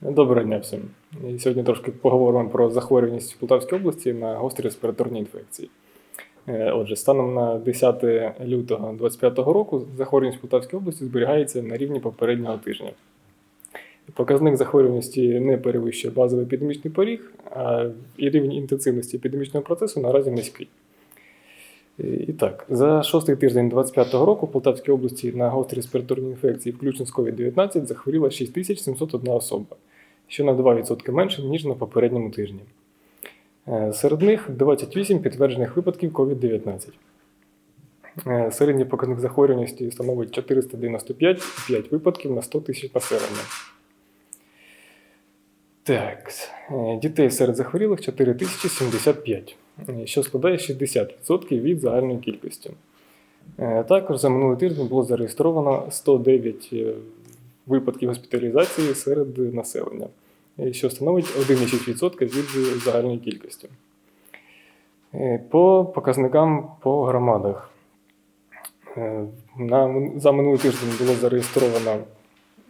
Доброго дня всім. Сьогодні трошки поговоримо про захворюваність в Полтавській області на гострі респіраторні інфекції. Е, Отже, станом на 10 лютого 2025 року захворюваність в Полтавській області зберігається на рівні попереднього тижня. Показник захворюваності не перевищує базовий епідемічний поріг, а і рівень інтенсивності епідемічного процесу наразі низький. Е, І так, за шостий тиждень 2025 року в Полтавській області на гострі респіраторні інфекції, включно з COVID-19, захворіла 6701 особа, що на 2% менше, ніж на попередньому тижні. Е, Серед них 28 підтверджених випадків COVID-19. Е, Середній показник захворюваності становить 495,5 випадків на 100 тисяч населення. Так, е, дітей серед захворілих 4075, е, що складає 60% від загальної кількості. Також за минулий тиждень було зареєстровано 109 е, випадків госпіталізації серед населення, е, що становить 1,6% від загальної кількості. Е, По показникам по громадах. Е, На, за минулий тиждень було зареєстровано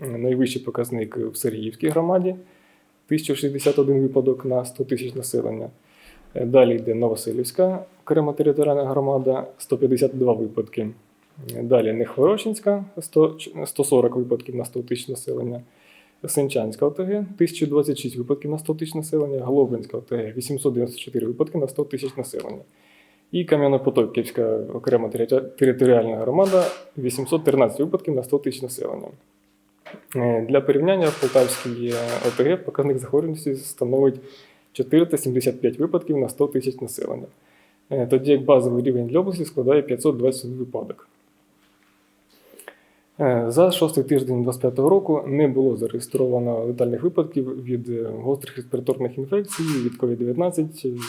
найвищий показник в Сергіївській громаді 1061 випадок на 100 тисяч населення. Далі йде Новоселівська окрема територіальна громада 152 випадки. Далі Нехворощинська 140 випадків на 100 тисяч населення. Сенчанська ОТГ 1026 випадків на 100 тисяч населення, Глобинська ОТГ 894 випадки на 100 тисяч населення. І Кам'яно-Потоківська окрема територіальна громада 813 випадків на 100 тисяч населення. Е, Для порівняння в Полтавській ОТГ показник захворюваності становить 475 випадків на 100 тисяч населення. Е, Тоді як базовий рівень для області складає 521 випадок. Е, За шостий тиждень 2025 року не було зареєстровано летальних випадків від е, гострих респіраторних інфекцій, від COVID-19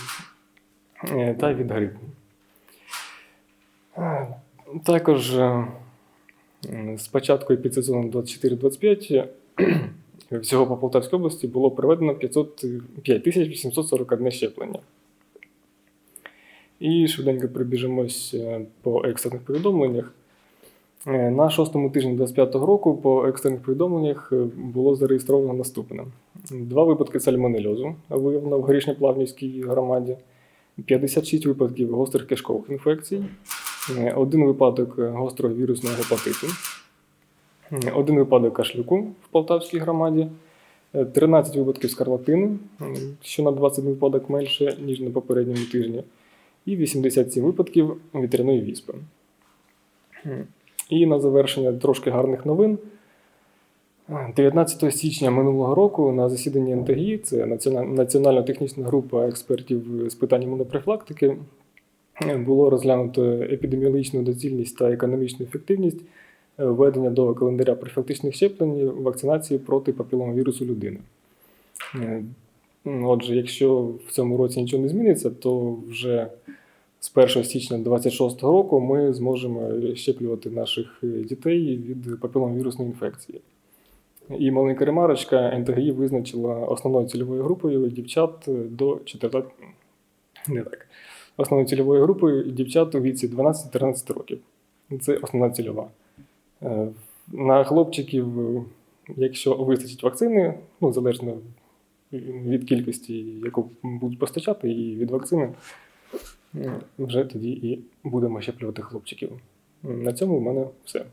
е, та від грипу. Також з початку епідсезону 24-25 е, всього по Полтавській області було проведено 500, 5841 щеплення. І швиденько прибіжимось по екстрених повідомленнях. Е, На шостому тижні 25-го року по екстрених повідомленнях е, було зареєстровано наступне: два випадки сальмонельозу виявлено в горішньоплавнівській громаді, 56 випадків гострих кишкових інфекцій, е, один випадок гострого вірусного гепатиту, один випадок кашлюку в Полтавській громаді, е, 13 випадків скарлатини, що на 21 випадок менше, ніж на попередньому тижні, і 87 випадків вітряної віспи. І на завершення трошки гарних новин. 19 січня минулого року на засіданні НТГІ, це Національно-технічна група експертів з питань імунопрофілактики, було розглянуто епідеміологічну доцільність та економічну ефективність е, введення до календаря профілактичних щеплень вакцинації проти папіломовірусу людини. Е, Отже, якщо в цьому році нічого не зміниться, то вже з 1 січня 2026 року ми зможемо щеплювати наших е, дітей від папіломовірусної інфекції. І маленька ремарочка НТГІ визначила основною цільовою групою дівчат до 14... Не так. Основною цільовою групою дівчат у віці 12-13 років. Це основна цільова. Е, На хлопчиків, е, якщо вистачить вакцини, ну, залежно від кількості, яку будуть постачати, і від вакцини, е, вже тоді і будемо щеплювати хлопчиків. На цьому в мене все.